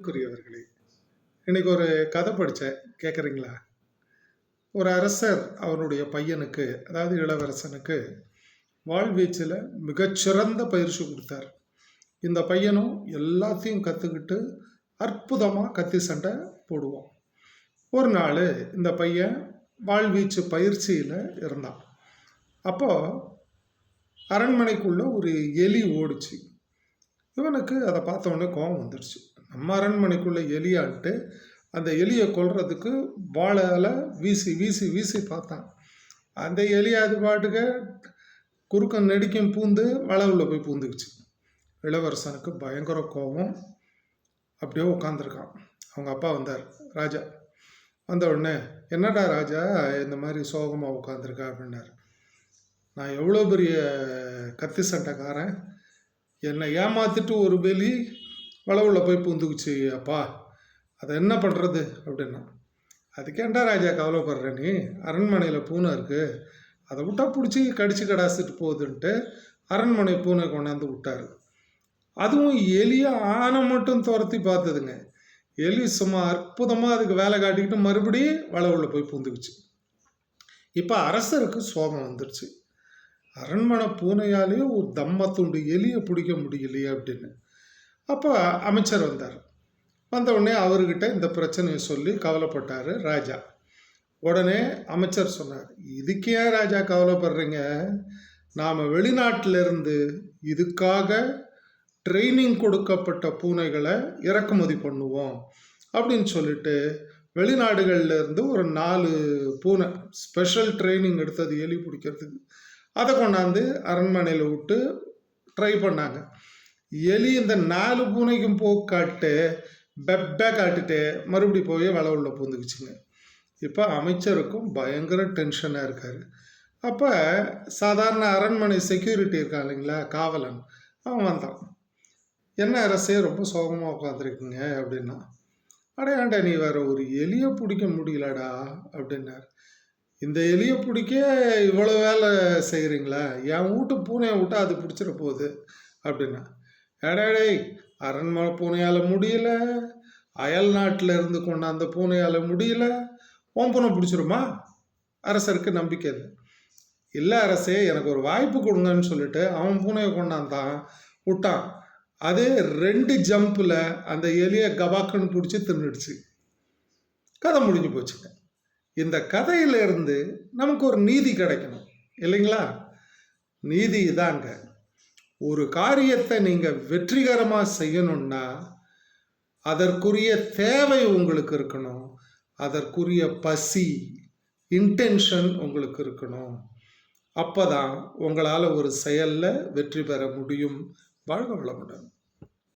அன்புக்குரியவர்களே இன்னைக்கு ஒரு கதை படித்தேன். கேட்குறீங்களா? ஒரு அரசர் அவனுடைய பையனுக்கு அதாவது இளவரசனுக்கு வாழ்வீச்சில் மிகச்சிறந்த பயிற்சி கொடுத்தார். இந்த பையனும் எல்லாத்தையும் கற்றுக்கிட்டு அற்புதமாக கத்தி சண்டை போடுவான். ஒரு நாள் இந்த பையன் வாழ்வீச்சு பயிற்சியில் இருந்தான். அப்போது அரண்மனைக்குள்ளே ஒரு எலி ஓடிச்சு. இவனுக்கு அதை பார்த்தோன்னே கோபம் வந்துடுச்சு நம்ம அரண்மனைக்குள்ளே எலியான்ட்டு அந்த எலியை கொல்றதுக்கு வாழால் வீசி வீசி வீசி பார்த்தான். அந்த எலி அது பாட்டுக்கு குறுக்கம் நெடிக்கும் பூந்து வளவில் போய் பூந்துக்குச்சு. இளவரசனுக்கு பயங்கர கோபம். அப்படியே உட்காந்துருக்கான் அவங்க அப்பா வந்தார் ராஜா. வந்த உடனே என்னடா ராஜா இந்த மாதிரி சோகமாக உட்காந்துருக்கா அப்படின்னாரு. நான் எவ்வளோ பெரிய கத்தி சண்டைக்காரன். என்னை ஏமாத்திட்டு ஒரு வெளி வளவுள்ள போய் பூந்துக்குச்சு அப்பா. அதை என்ன பண்ணுறது அப்படின்னா அதுக்கேண்டா ராஜா கவலைப்படுற நீ? அரண்மனையில் பூனை இருக்குது அதை விட்டால் பிடிச்சி கடிச்சு கடாசிட்டு போகுதுன்ட்டு அரண்மனை பூனை கொண்டாந்து விட்டாரு. அதுவும் எலியை ஆனை மட்டும் துரத்தி பார்த்ததுங்க. எலி சும்மா அற்புதமாக அதுக்கு வேலை காட்டிக்கிட்டு மறுபடியும் வளவுள்ள போய் பூந்துக்குச்சு. இப்போ அரசருக்கு சோகம் வந்துடுச்சு அரண்மனை பூனையாலேயே ஒரு தம்மத்துண்டு எலியை பிடிக்க முடியலையே அப்படின்னு. அப்போ அமைச்சர் வந்தார். வந்த உடனே அவர்கிட்ட இந்த பிரச்சனையை சொல்லி கவலைப்பட்டார் ராஜா. உடனே அமைச்சர் சொன்னார் இதுக்கு ஏன் ராஜா கவலைப்படுறீங்க? நாம் வெளிநாட்டிலிருந்து இதுக்காக ட்ரைனிங் கொடுக்கப்பட்ட பூனைகளை இறக்குமதி பண்ணுவோம். அப்படின்னு சொல்லிட்டு வெளிநாடுகளில் இருந்து ஒரு நாலு பூனை ஸ்பெஷல் ட்ரைனிங் எடுத்தது எலி பிடிக்கிறதுக்கு. அதை கொண்டாந்து அரண்மனையில் விட்டு ட்ரை பண்ணாங்க. எலி இந்த நாலு பூனைக்கும் போக்காட்டு பெப்பே காட்டுட்டு மறுபடி போய் வலை உள்ள பூந்துக்குச்சுங்க. இப்போ அமைச்சருக்கும் பயங்கர டென்ஷனாக இருக்கார். அப்போ சாதாரண அரண்மனை செக்யூரிட்டி இருக்கான் இல்லைங்களா காவலன். அவன் வந்தான். என்ன அரசே ரொம்ப சோகமாக உட்காந்துருக்குங்க அப்படின்னா அடையாண்டா நீ வேற ஒரு எலியை பிடிக்க முடியலடா அப்படின்னார். இந்த எலியை பிடிக்க இவ்வளோ வேலை செய்கிறீங்களா என் வீட்டு பூனையை விட்டா அது பிடிச்சிட போகுது அப்படின்னா ஏடாடே அரண்மனை பூனையால் முடியல. அயல் நாட்டில் இருந்து கொண்டாந்த பூனையால் முடியல. உன் பூனை பிடிச்சிருமா? அரசருக்கு நம்பிக்கை இல்லை. இல்லை அரசே எனக்கு ஒரு வாய்ப்பு கொடுங்கன்னு சொல்லிட்டு அவன் பூனையை கொண்டாந்தான். விட்டான். அது ரெண்டு ஜம்பில் அந்த எலியை கபாக்குன்னு பிடிச்சி தின்னுடுச்சு. கதை முடிஞ்சு போச்சுங்க. இந்த கதையிலிருந்து நமக்கு ஒரு நீதி கிடைக்கணும். இல்லைங்களா? நீதி இதாங்க. ஒரு காரியத்தை நீங்கள் வெற்றிகரமாக செய்யணும்னா அதற்குரிய தேவை உங்களுக்கு இருக்கணும். அதற்குரிய பசி இன்டென்ஷன் உங்களுக்கு இருக்கணும். அப்போ தான் உங்களால் ஒரு செயலில் வெற்றி பெற முடியும். வாழ்க வளமுடன்.